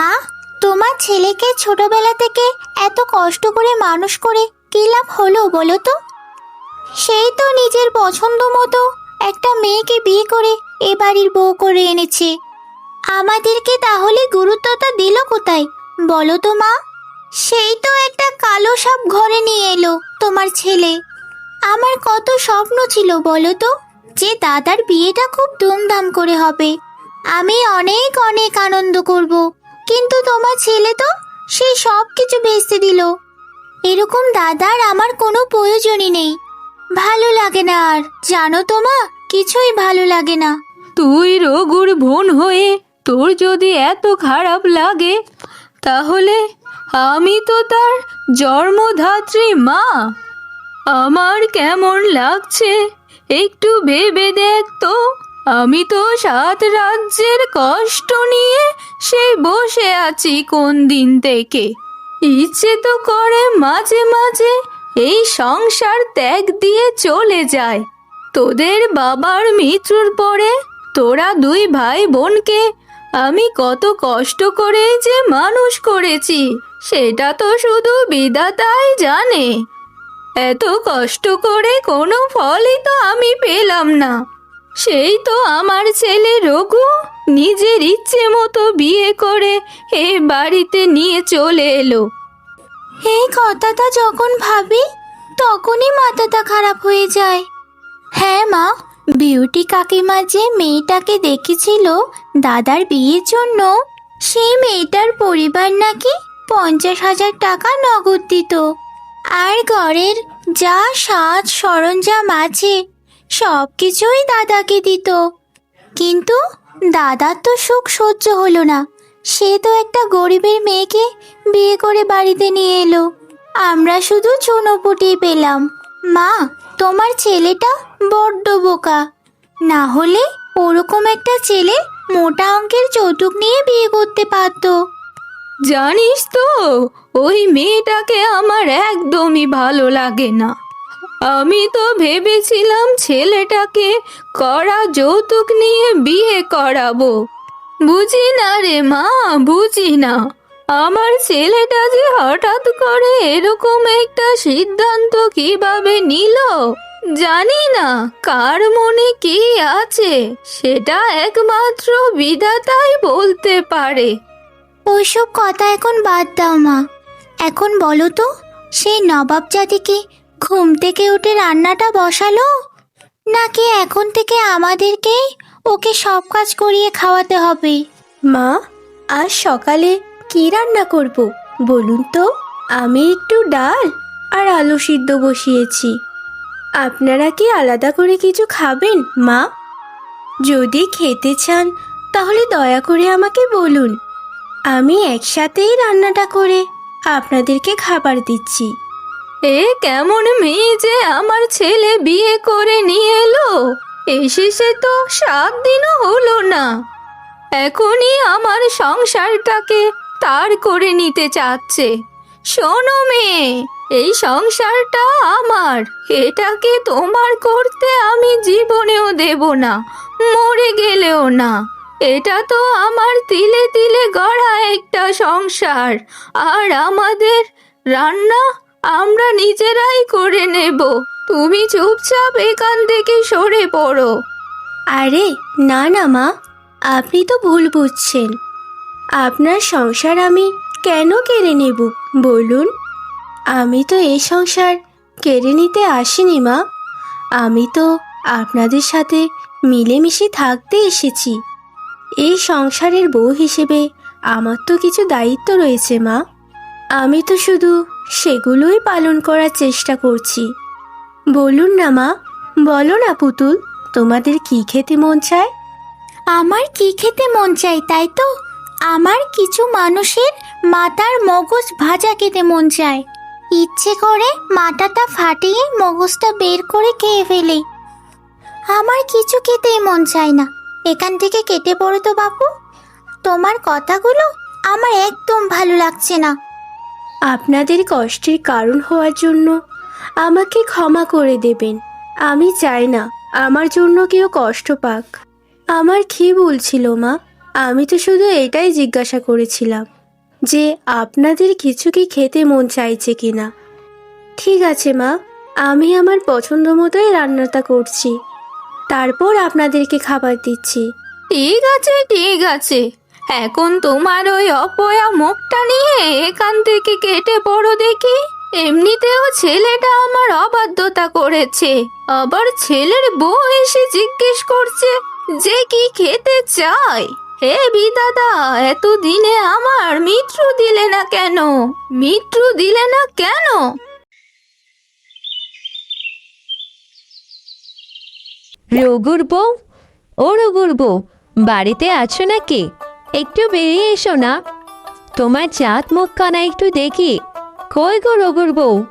মা, তোমার ছেলেকে ছোটবেলা থেকে এত কষ্ট করে মানুষ করে কি লাভ হলো বলো তো? সেই তো নিজের পছন্দ মতো একটা মেয়েকে বিয়ে করে এ বাড়ির বউ করে এনেছে। আমাদেরকে তাহলে গুরুত্বটা দিল কোথায়? বলো তো মা। সেই তো একটা কালো সাপ ঘরে নিয়ে এলো তোমার ছেলে। আমার কত স্বপ্ন ছিল বলো তো, যে দাদার বিয়েটা খুব ধুমধাম করে হবে। আমি অনেক অনেক আনন্দ করব। কিন্তু তোমার ছেলে তো সেই সব কিছু ভেস্তে দিল। এরকম দাদার আমার কোনো প্রয়োজনই নেই। ভালো লাগে না আর, জানো তো মা, কিছুই ভালো লাগে না। তুই রঘুর বোন হয়ে তোর যদি এত খারাপ লাগে, তাহলে আমি তো তার জন্মধাত্রী মা। আমার কেমন লাগছে, একটু ভেবে দেখ তো। আমি তো সাত রাজ্যের কষ্ট নিয়ে সেই বসে আছি কোন দিন থেকে। ইচ্ছে তো করে মাঝে মাঝে এই সংসার ত্যাগ দিয়ে চলে যায়। তোদের বাবার মৃত্যুর পরে তোরা দুই ভাই বোনকে আমি কত কষ্ট করে যে মানুষ করেছি, সেটা তো শুধু বিধাতাই জানে। এত কষ্ট করে কোনো ফলই তো আমি পেলাম না। সেই তো আমার ছেলে রঘু। নিজের ইচ্ছে মতো বিয়ে করে এ বাড়িতে নিয়ে চলে এলো। এই কথাটা যখন ভাবি, তখনই মাথাটা খারাপ হয়ে যায়। হ্যাঁ মা, বিউটি কাকিমা যে মেয়েটাকে দেখেছিল দাদার বিয়ের জন্য, সেই মেয়েটার পরিবার নাকি পঞ্চাশ হাজার টাকা নগদ দিত। আর ঘরের যা সাজ সরঞ্জাম আছে সব কিছুই দাদাকে দিত। কিন্তু দাদার তো সুখ সহ্য হলো না। সে তো একটা গরিবের মেয়েকে বিয়ে করে বাড়িতে নিয়ে এলো। আমরা শুধু চুনোপুটি পেলাম। মা, তোমার ছেলেটা বড্ড বোকা। না হলে ওরকম একটা ছেলে মোটা অঙ্কের যৌতুক নিয়ে বিয়ে করতে পারতো। জানিস তো, ওই মেয়েটাকে আমার একদমই ভালো লাগে না। আমি তো ভেবেছিলাম ছেলেটাকে করা যৌতুক নিয়ে বিয়ে করাবো। বুঝি না রে মা, বুঝি না। আমার ছেলেটা যে হঠাৎ করে এরকম একটা সিদ্ধান্ত কীভাবে নিল, জানি না। কার মনে কি আছে, সেটা একমাত্র বিধাতাই বলতে পারে। ওইসব কথা এখন বাদ দাও মা। এখন বলো তো, সেই নবাব জাতিকে ঘুম থেকে উঠে রান্নাটা বসালো? নাকি এখন থেকে আমাদেরকেই ওকে সব কাজ করিয়ে খাওয়াতে হবে? মা, আজ সকালে কি রান্না করব? বলুন তো, আমি একটু ডাল আর আলু সিদ্ধ বসিয়েছি। আপনারা কি আলাদা করে কিছু খাবেন, মা? যদি খেতে চান, তাহলে দয়া করে আমাকে বলুন। আমি একসাথেই রান্নাটা করে আপনাদেরকে খাবার দিচ্ছি। এ কেমন মেয়ে যে আমার ছেলে বিয়ে করে নিয়ে এলো? এসেছে তো সাত দিনও হলো না। এখনই আমার সংসারটাকে তার করে নিতে চাচ্ছে। শোনো মেয়ে, এই সংসারটা আমার, এটাকে তোমার করতে আমি জীবনেও দেব না, মরে গেলেও না। এটা তো আমার তিলে তিলে গড়া একটা সংসার, আর আমাদের রান্না আমরা নিজেরাই করে নেব। তুমি চুপচাপ এখান থেকে সরে পড়ো। আরে, না না মা, আপনি তো ভুল বুঝছেন। আপনার সংসার আমি কেন কেড়ে নেব, বলুন? আমি তো এই সংসার কেড়ে নিতে আসিনি মা। আমি তো আপনাদের সাথে মিলেমিশে থাকতে এসেছি। এই সংসারের বউ হিসেবে আমার তো কিছু দায়িত্ব রয়েছে মা। আমি তো শুধু সেগুলোই পালন করার চেষ্টা করছি। বলুন না মা, বলো না পুতুল, তোমাদের কি খেতে মন চায়? আমার কি খেতে মন চাই তাই তো? আমার কিছু মানুষের মাথার মগজ ভাজা খেতে মন চায়। ইচ্ছে করে মাথাটা ফাটিয়ে মগজটা বের করে খেয়ে ফেলে। আমার কিছু খেতেই মন চায় না। এখান থেকে কেটে পড়ো তো বাপু। তোমার কথাগুলো আমার একদম ভালো লাগছে না। আপনাদের কষ্টের কারণ হওয়ার জন্য আমাকে ক্ষমা করে দেবেন। আমি চাই না আমার জন্য কেউ কষ্ট পাক। আমার কি ভুল ছিল, মা? আমি তো শুধু এটাই জিজ্ঞাসা করেছিলাম যে আপনাদের কিছু কি খেতে মন চাইছে কিনা। ঠিক আছে, মা। আমি আমার পছন্দ মতোই রান্নাটা করছি। তারপর আপনাদেরকে খাবার দিচ্ছি। ঠিক আছে ঠিক আছে। এখন তোমার ওই অপয়া মুখটা নিয়ে এখান থেকে কেটে পড়ো দেখি। এমনিতেও ছেলেটা আমার অবাধ্যতা করেছে। আবার ছেলের বউ এসে জিজ্ঞেস করছে যে কি খেতে চায়। হে বিদাদা, এতদিনে আমার মিত্র দিলে না কেন? মিত্র দিলে না কেন? রঘুর বউ, ও রঘুর বউ, বাড়িতে আছো নাকি? একটু বেরিয়ে এসো না। তোমার চাঁদ মুখখানা একটু দেখি। কই গো রঘুর বউ?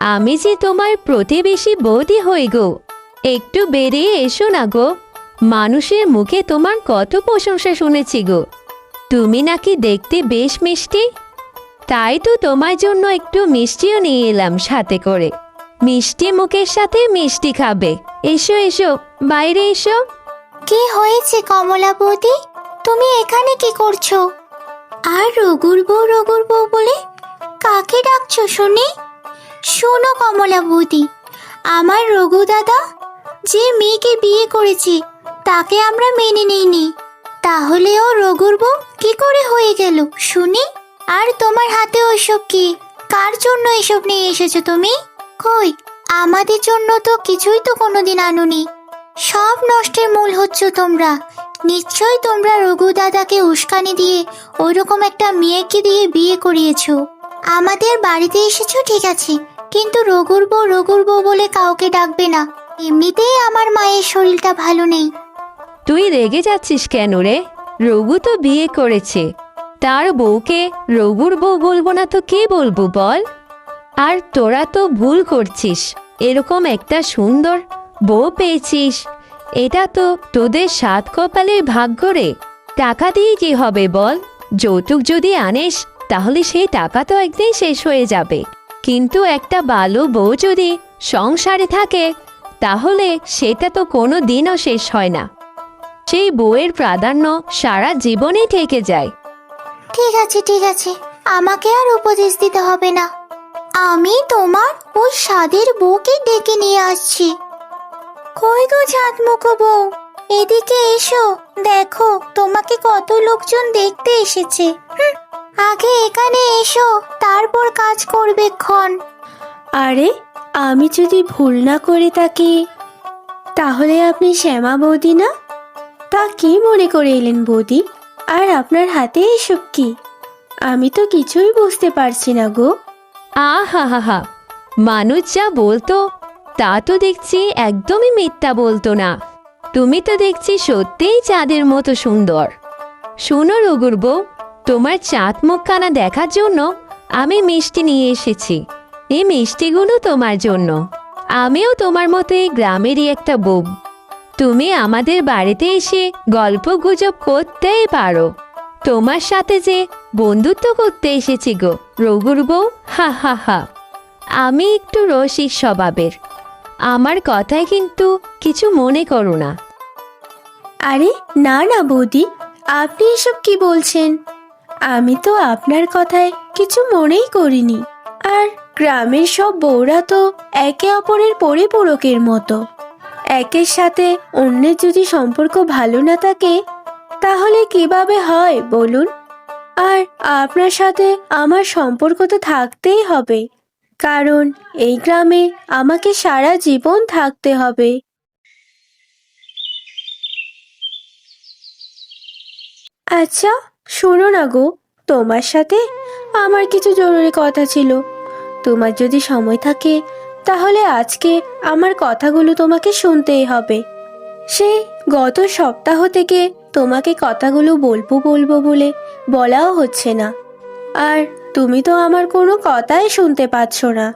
আমি যে তোমার প্রতিবেশী বৌদি হই গো। একটু বেরিয়ে এসো না গো। মানুষের মুখে তোমার কত প্রশংসা শুনেছি গো। তুমি নাকি দেখতে বেশ মিষ্টি। তাই তো তোমার জন্য একটু মিষ্টিও নিয়ে এলাম সাথে করে। মিষ্টি মুখের সাথে মিষ্টি খাবে। এসো এসো, বাইরে এসো। কি হয়েছে কমলা বৌদি? তুমি এখানে কি করছ? আর রঘুর বউ রঘুর বউ বলে কাকে ডাকছো শুনি? শোনো কমলা বৌদি, আমার রঘু দাদা যে মেয়েকে বিয়ে করেছে, তাকে আমরা মেনে নিইনি। তাহলেও রঘুর বউ কি করে হয়ে গেল শুনি? আর তোমার হাতে ওইসব কি? কার জন্য এসব নিয়ে এসেছ তুমি? কই, আমাদের জন্য তো কিছুই তো কোনোদিন আনুনি। সব নষ্টের মূল হচ্ছ তোমরা। নিশ্চয়ই তোমরা রঘু দাদাকে উস্কানি দিয়ে ওইরকম একটা মেয়েকে দিয়ে বিয়ে করিয়েছো। আমাদের বাড়িতে এসেছ, ঠিক আছে। কিন্তু রঘুর বউ রঘুর বউ বলে কাউকে ডাকবে না। এমনিতেই আমার মায়ের শরীরটা ভালো নেই। তুই রেগে যাচ্ছিস কেন রে? রঘু তো বিয়ে করেছে। তার বউকে রঘুর বউ বলব না তো কে বলব বল? আর তোরা তো ভুল করছিস। এরকম একটা সুন্দর বউ পেয়েছিস। এটা তো তোদের সাত কপালের ভাগ্য রে। টাকা দিয়ে কি হবে বল? যৌতুক যদি আনিস, তাহলে সেই টাকা তো একদিন শেষ হয়ে যাবে। কিন্তু একটা ভালো বউ যদি সংসারে থাকে, তাহলে সেটা তো কোনো দিনও শেষ হয় না। সেই বউয়ের প্রাধান্য সারা জীবনে থেকে যায়। ঠিক আছে ঠিক আছে। আমাকে আর উপদেশ দিতে হবে না। আমি তোমার ওই স্বাদের বউকে ডেকে নিয়ে আসছি। কই গো চাঁদমুখো বউ এদিকে এসো দেখো তোমাকে কত লোকজন দেখতে এসেছে। হুঁ, আগে এখানে এসো তারপর কাজ করবে ক্ষণ। আরে আমি যদি ভুল না করে থাকি তাহলে আপনি শ্যামা বৌদি না? তা কি মনে করে এলেন বৌদি? আর আপনার হাতে এসব কি? আমি তো কিছুই বুঝতে পারছি না গো। আহা হা হা মানুষ যা বলতো তা তো দেখছি একদমই মিথ্যা বলতো না। তুমি তো দেখছি সত্যিই চাঁদের মতো সুন্দর। শোনো রঘুর বউ, তোমার চাঁদ মুখখানা দেখার জন্য আমি মিষ্টি নিয়ে এসেছি। এই মিষ্টিগুলো তোমার জন্য। আমিও তোমার মতো এই গ্রামেরই একটা বউ। তুমি আমাদের বাড়িতে এসে গল্প গুজব করতেই পারো। তোমার সাথে যে বন্ধুত্ব করতে এসেছি গো রঘুর বউ, হা হা হা। আমি একটু রসিক স্বভাবের। আমার কথায় কিন্তু কিছু মনে করো না। আরে, না না বৌদি, আপনি এসব কি বলছেন? আমি তো আপনার কথায় কিছু মনেই করিনি। আর গ্রামের সব বউরা তো একে অপরের পরিপূরকের মতো। একের সাথে অন্যের যদি সম্পর্ক ভালো না থাকে, তাহলে কীভাবে হয় বলুন? আর আপনার সাথে আমার সম্পর্ক তো থাকতেই হবে। কারণ এই গ্রামে আমাকে সারা জীবন থাকতে হবে। আচ্ছা শোনো না গো। তোমার সাথে আমার কিছু জরুরি কথা ছিল। তোমার যদি সময় থাকে, তাহলে আজকে আমার কথাগুলো তোমাকে শুনতেই হবে। সেই গত সপ্তাহ থেকে তোমাকে কথাগুলো বলব বলব বলে বলাও হচ্ছে না। আর তুমি তো আমার কোনো কথাই শুনতে পাচ্ছ না।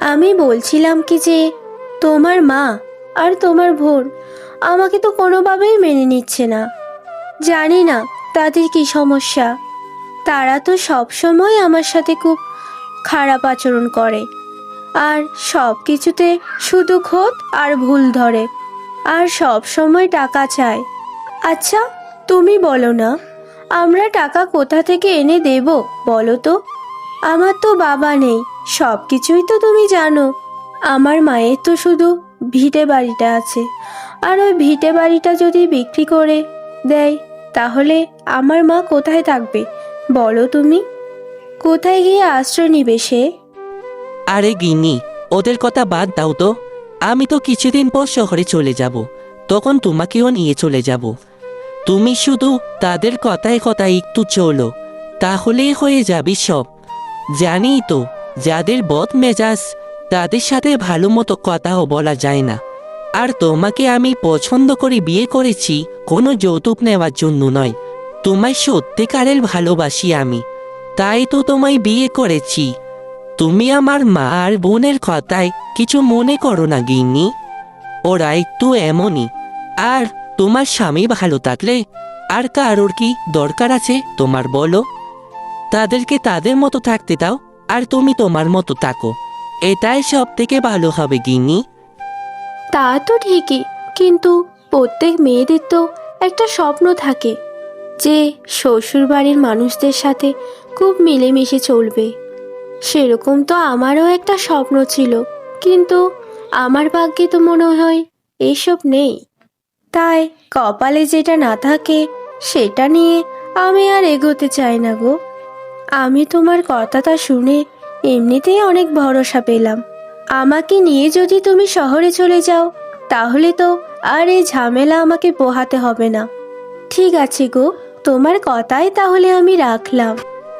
আমি বলছিলাম কি যে, তোমার মা আর তোমার বোন আমাকে তো কোনোভাবেই মেনে নিচ্ছে না। জানি না তাদের কি সমস্যা। তারা তো সব সময় আমার সাথে খুব খারাপ আচরণ করে। আর সব কিছুতে শুধু খোদ আর ভুল ধরে। আর সব সময় টাকা চায়। আচ্ছা তুমি বলো না। আমরা টাকা কোথা থেকে এনে দেব, বলো তো? আমার তো বাবা নেই সব কিছুই তো তুমি জানো। আমার মায়ের তো শুধু ভিটে বাড়িটা আছে। আর ওই ভিটে বাড়িটা যদি বিক্রি করে দেয়, তাহলে আমার মা কোথায় থাকবে, বলো তুমি? কোথায় গিয়ে আশ্রয় নিবে সে? আরে গিন্নি, ওদের কথা বাদ দাও তো। আমি তো কিছুদিন পর শহরে চলে যাব, তখন তোমাকেও নিয়ে চলে যাব। তুমি শুধু তাদের কথায় কথায় একটু চলো তাহলেই হয়ে যাবে সব। জানি তো, যাদের বদ মেজাজ, তাদের সাথে ভালো মতো কথাও বলা যায় না। আর তোমাকে আমি পছন্দ করে বিয়ে করেছি, কোনো যৌতুক নেওয়ার জন্য নয়। তোমায় সত্যিকারের ভালোবাসি আমি। তাই তো তোমায় বিয়ে করেছি। তুমি আমার মা আর বোনের কথায় কিছু মনে করো না, গিন্নি। ওরা একটু এমনই। আর তোমার স্বামী ভালো থাকলে আর কারোর কি দরকার আছে? তোমার বলো। তাদেরকে তাদের মতো থাকতে দাও আর তুমি তোমার মতো থাকো। এটাই সব থেকে ভালো হবে, গিন্নি। তা তো ঠিকই, কিন্তু প্রত্যেক মেয়েদের তো একটা স্বপ্ন থাকে যে শ্বশুর বাড়ির মানুষদের সাথে খুব মিলেমিশে চলবে। সেরকম তো আমারও একটা স্বপ্ন ছিল, কিন্তু আমার ভাগ্যে তো মনে হয় এইসব নেই। তাই কপালে যেটা না থাকে, সেটা নিয়ে আমি আর এগোতে চাই না গো। আমি তোমার কথাটা শুনে এমনিতেই অনেক ভরসা পেলাম। আমাকে নিয়ে যদি তুমি শহরে চলে যাও, তাহলে তো আর এই ঝামেলা আমাকে পোহাতে হবে না। ঠিক আছে গো, তোমার কথাই তাহলে আমি রাখলাম।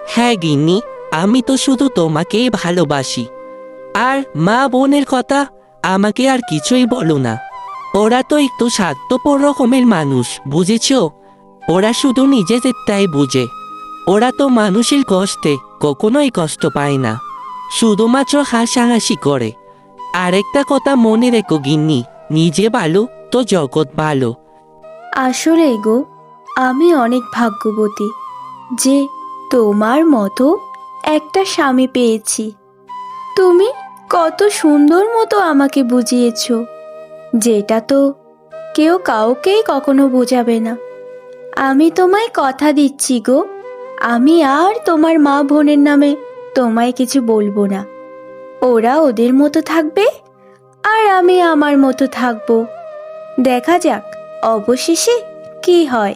হ্যাঁ গিন্নি, আমি তো শুধু তোমাকেই ভালোবাসি। আর মা বোনের কথা আমাকে আর কিছুই বলো না। ওরা তো একটু স্বার্থপর রকমের মানুষ, বুঝেছ? ওরা শুধু নিজেদেরটাই বুঝে। ওরা তো মানুষের কষ্টে কখনোই কষ্ট পায় না। শুধুমাত্র হাসাহাসি করে। আরেকটা কথা মনে রেখো গিন্নি, নিজে ভালো তো জগৎ ভালো। আসলে গো, আমি অনেক ভাগ্যবতী যে তোমার মতো একটা স্বামী পেয়েছি। তুমি কত সুন্দর মতো আমাকে বুঝিয়েছ। যেটা তো কেউ কাউকেই কখনো বোঝাবে না। আমি তোমায় কথা দিচ্ছি গো। আমি আর তোমার মা বোনের নামে তোমায় কিছু বলব না। ওরা ওদের মতো থাকবে আর আমি আমার মতো থাকব। দেখা যাক, অবশেষে কি হয়।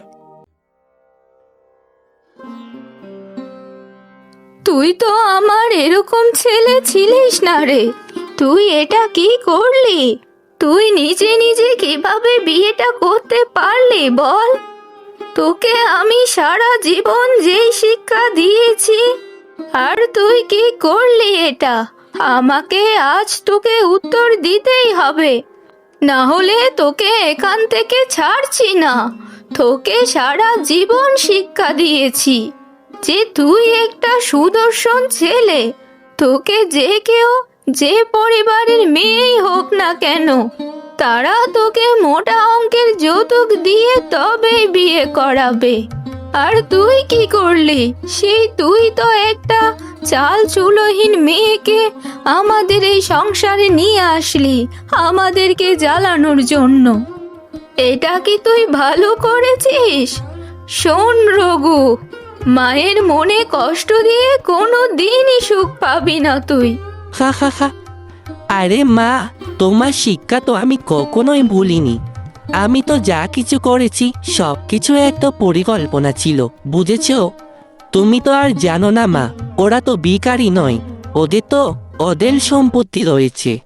তুই তো আমার এরকম ছেলে ছিলিস না রে। তুই এটা কি করলি? তুই নিজে নিজে কীভাবে বিয়েটা করতে পারলি বল? তোকে আমি সারা জীবন যেই শিক্ষা দিয়েছি, আর তুই কি করলি এটা? আমাকে আজ তোকে উত্তর দিতেই হবে। না হলে তোকে এখান থেকে ছাড়ছি না। তোকে সারা জীবন শিক্ষা দিয়েছি যে তুই একটা সুদর্শন ছেলে। তোকে যে কেউ যে পরিবারের মেয়েই হোক না কেন, তারা তোকে মোটা অঙ্কের যৌতুক দিয়ে তবেই বিয়ে করাবে। আর তুই কি করলি? সেই তুই তো একটা চাল চুলোহীন মেয়েকে আমাদের এই সংসারে নিয়ে আসলি, আমাদেরকে জ্বালানোর জন্য। এটা কি তুই ভালো করেছিস? শোন রঘু, মায়ের মনে কষ্ট দিয়ে কোনো দিনই সুখ পাবি না তুই। হা হা হা আরে মা তোমার শিক্ষা তো আমি কখনোই ভুলিনি আমি তো যা কিছু করেছি সব কিছু একটা পরিকল্পনা ছিল বুঝেছ তুমি তো আর জানো না মা ওরা তো বিকারই নয় ওদের তো ওদের সম্পত্তি রয়েছে।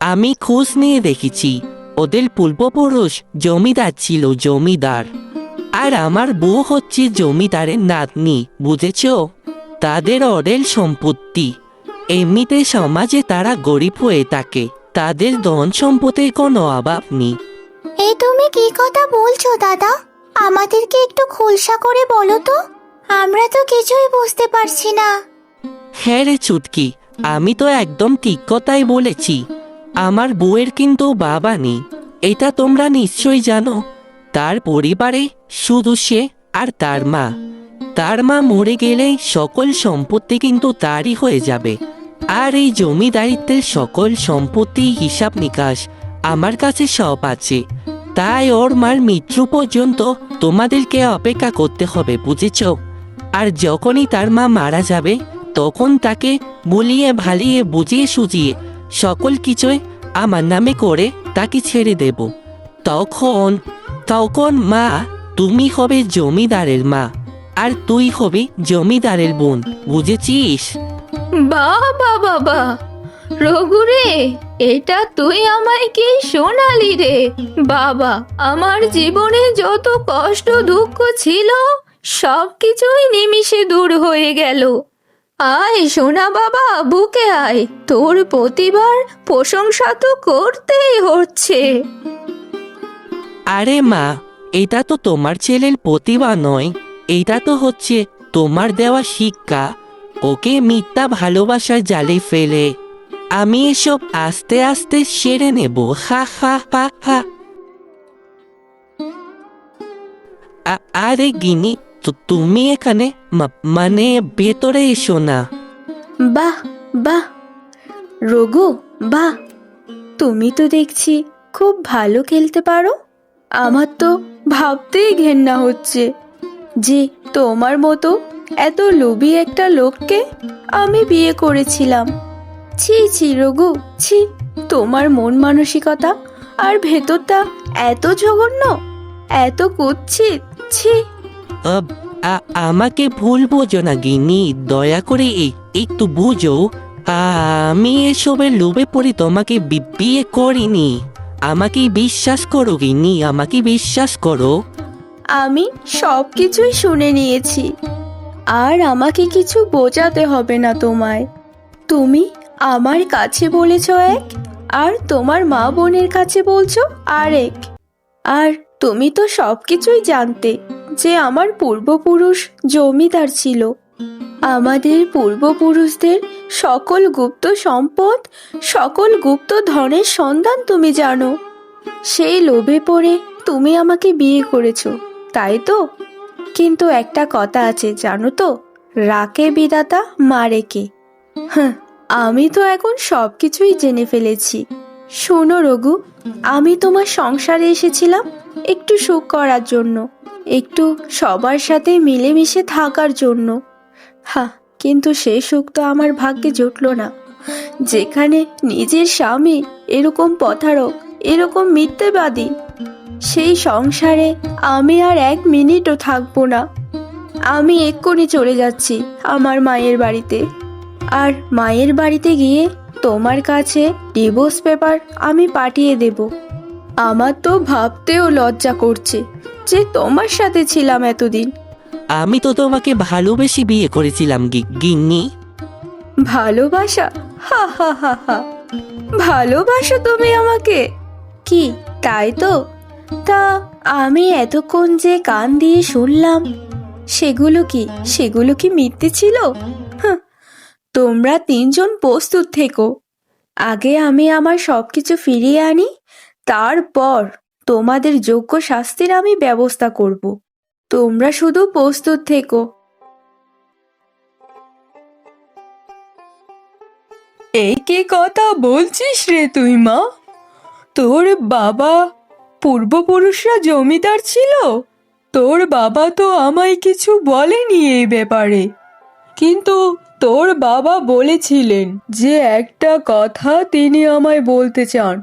আমি খোঁজ নিয়ে দেখেছি ওদের পূর্বপুরুষ জমিদার ছিল জমিদার আর আমার বউ হচ্ছে জমিদারের নাতনি বুঝেছ তাদের ওদের সম্পত্তি। এমনিতে সমাজে তারা গরিব হয়ে থাকে। তাদের ধন সম্পদের কোনো অভাব নেই। এই তুমি কি কথা বলছো দাদা? আমাদেরকে একটু খোলসা করে বলো তো। আমরা তো কিছুই বুঝতে পারছি না। হ্যাঁ রে চুটকি আমি তো একদম ঠিক কথাই বলেছি। আমার বউয়ের কিন্তু বাবা নেই এটা তোমরা নিশ্চয়ই জানো। তার পরিবারে শুধু সে আর তার মা। তার মা মরে গেলে সকল সম্পত্তি কিন্তু তারই হয়ে যাবে। আর এই জমিদারিত্বের সকল সম্পত্তি হিসাব নিকাশ আমার কাছে সব আছে। তাই ওর মার মৃত্যু পর্যন্ত তোমাদেরকে অপেক্ষা করতে হবে, বুঝেছ? আর যখনই তার মা মারা যাবে, তখন তাকে বলিয়ে ভালিয়ে বুঝিয়ে সুজিয়ে সকল কিছুই আমার নামে করে তাকে ছেড়ে দেব। তখন তখন মা, তুমি হবে জমিদারের মা। আর তুই হবি জমিদারের বোন বুঝেছিস? বাবা বাবা রঘু রে এটা তুই আমায় কি শোনালি রে? বাবা আমার জীবনে যত কষ্ট দুঃখ ছিল সব কিছুই নিমিষে দূর হয়ে গেল। আয় সোনা বাবা বুকে আয় তোর প্রতিবার প্রশংসা তো করতেই হচ্ছে। আরে মা এটা তো তোমার ছেলের প্রতিভা নয়। এটা তো হচ্ছে তোমার দেওয়া শিক্ষা। ওকে মিথ্যা ভালোবাসার জালে ফেলে। আমি এসব আস্তে আস্তে সেরে নেব, হা হা হা হা। আরে গিনি তো তুমি এখানে মানে ভেতরে এসো না। বাহ বাহ। রঘু, বাহ। তুমি তো দেখছি খুব ভালো খেলতে পারো। আমার তো ভাবতেই ঘেন্না হচ্ছে। যে তোমার মতো এত লোভী একটা লোককে আমি বিয়ে করেছিলাম। ছি ছি, রঘু, ছি, তোমার মন মানসিকতা আর ভেতরটা এত জঘন্য, এত কুৎসিত, ছি। আমাকে ভুল বোঝো না গিনি দয়া করে একটু বুঝো। আমি এসবের লোভে পড়ে তোমাকে বিয়ে করিনি। আমাকে বিশ্বাস করো গিনি আমাকে বিশ্বাস করো। আমি সব কিছুই শুনে নিয়েছি। আর আমাকে কিছু বোঝাতে হবে না তোমায়। তুমি আমার কাছে বলেছ এক, আর তোমার মা বোনের কাছে বলছো আর এক আর তুমি তো সব কিছুই জানতে যে আমার পূর্বপুরুষ জমিদার ছিল। আমাদের পূর্বপুরুষদের সকল গুপ্ত সম্পদ, সকল গুপ্ত ধনের সন্ধান তুমি জানো। সেই লোভে পড়ে তুমি আমাকে বিয়ে করেছ। তাই তো? কিন্তু একটা কথা আছে, জানো তো? রাকে বিদাতা মারে কে? হ্যাঁ আমি তো এখন সব কিছুই জেনে ফেলেছি। শোনো রঘু, আমি তোমার সংসারে এসেছিলাম একটু সুখ করার জন্য, একটু সবার সাথে মিলেমিশে থাকার জন্য। হ্যাঁ কিন্তু সেই সুখ তো আমার ভাগ্যে জুটলো না। যেখানে নিজের স্বামী এরকম প্রতারক, এরকম মিথ্যেবাদী সেই সংসারে আমি আর এক মিনিটও থাকব না। আমি এক্ষুনি চলে যাচ্ছি আমার মায়ের বাড়িতে। আর মায়ের বাড়িতে গিয়ে তোমার কাছে ডিভোর্স পেপার আমি পাঠিয়ে দেব। আমার তো ভাবতেও লজ্জা করছে যে তোমার সাথে ছিলাম এতদিন। আমি তো তোমাকে ভালোবেসে বিয়ে করেছিলাম গি- গিন্নি। ভালোবাসা? হা হা হা হা। ভালোবাসো তুমি আমাকে? কি তাই তো? তা আমি এতক্ষণ যে কান দিয়ে শুনলাম, সেগুলো কি সেগুলো কি মিথ্যে ছিল? তোমরা তিনজন প্রস্তুত থেকো। আগে আমি আমার সবকিছু ফিরিয়ে আনি, তারপর তোমাদের যোগ্য শাস্তির আমি ব্যবস্থা করব। তোমরা শুধু প্রস্তুত থেকো। এই কি কথা বলছিস রে তুই মা? তোর বাবা পূর্বপুরুষরা জমিদার ছিল? তোর বাবা তো আমায় কিছু বলেনি এই ব্যাপারে। কিন্তু তোর বাবা বলেছিলেন যে একটা কথা তিনি আমায় বলতে চান।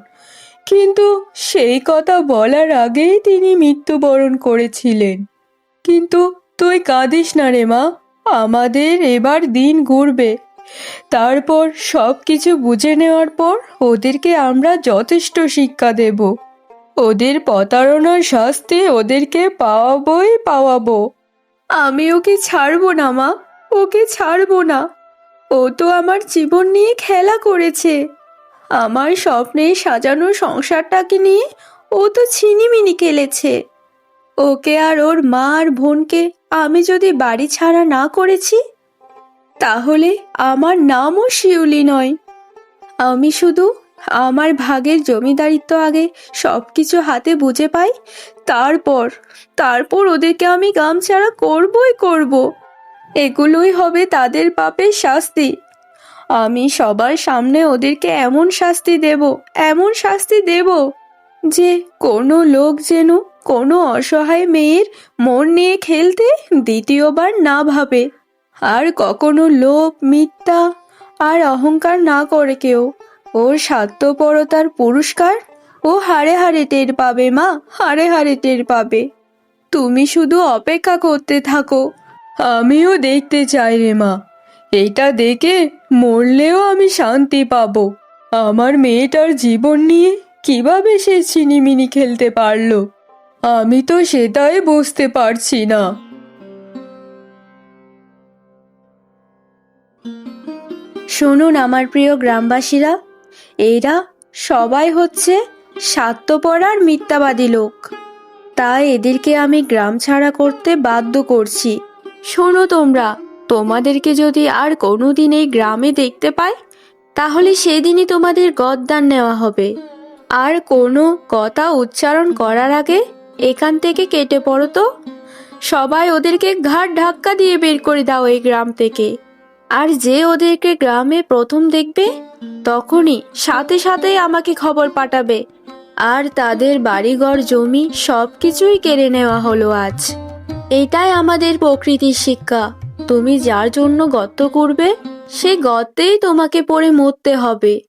কিন্তু সেই কথা বলার আগেই তিনি মৃত্যুবরণ করেছিলেন। কিন্তু তুই কাঁদিস না রে মা, আমাদের এবার দিন ঘুরবে। তারপর সব কিছু বুঝে নেওয়ার পর ওদেরকে আমরা যথেষ্ট শিক্ষা দেব। ওদের প্রতারণার শাস্তি ওদেরকে পাওয়াবই পাওয়াবো। আমি ওকে ছাড়বো না, মা। ওকে ছাড়বো না। ও তো আমার জীবন নিয়ে খেলা করেছে। আমার স্বপ্নে সাজানো সংসারটাকে নিয়ে ও তো ছিনিমিনি খেলেছে। ওকে আর ওর মা আর বোনকে আমি যদি বাড়ি ছাড়া না করেছি, তাহলে আমার নামও শিউলি নয়। আমি শুধু আমার ভাগের জমিদারিত্ব আগে সব কিছু হাতে বুঝে পাই? তারপর তারপর ওদেরকে আমি গামছাড়া করবই করব। এগুলোই হবে তাদের পাপের শাস্তি। আমি সবার সামনে ওদেরকে এমন শাস্তি দেব, এমন শাস্তি দেব যে কোনো লোক যেন কোনো অসহায় মেয়ের মন নিয়ে খেলতে দ্বিতীয়বার না ভাবে। আর কখনো লোভ, মিথ্যা আর অহংকার না করে কেউ। ওর স্বার্থপরতার পুরস্কার? ও হারে হারে টের পাবে, মা, হারে হারে টের পাবে। তুমি শুধু অপেক্ষা করতে থাকো, আমিও দেখতে চাই রে, মা। এটা দেখে মরলেও আমি শান্তি পাবো। আমার মেয়েটার জীবন নিয়ে কীভাবে সে চিনিমিনি খেলতে পারল? আমি তো সেটাই বুঝতে পারছি না। শুনুন আমার প্রিয় গ্রামবাসীরা এরা সবাই হচ্ছে স্বার্থপর আর মিথ্যাবাদী লোক। তাই এদেরকে আমি গ্রাম ছাড়া করতে বাধ্য করছি। শোনো তোমরা, তোমাদেরকে যদি আর কোনোদিন এই গ্রামে দেখতে পাই, তাহলে সেদিনই তোমাদের গদ্দান নেওয়া হবে। আর কোনো কথা উচ্চারণ করার আগে এখান থেকে কেটে পড়ো তো। সবাই ওদেরকে ঘাট ধাক্কা দিয়ে বের করে দাও এই গ্রাম থেকে। আর যে ওদেরকে গ্রামে প্রথম দেখবে তখনই সাথে সাথেই আমাকে খবর পাঠাবে। আর তাদের বাড়িঘর, জমি সব কিছুই কেড়ে নেওয়া হলো আজ। এটাই আমাদের প্রকৃতির শিক্ষা। তুমি যার জন্য গর্ত করবে, সে গর্তেই তোমাকে পড়ে মরতে হবে।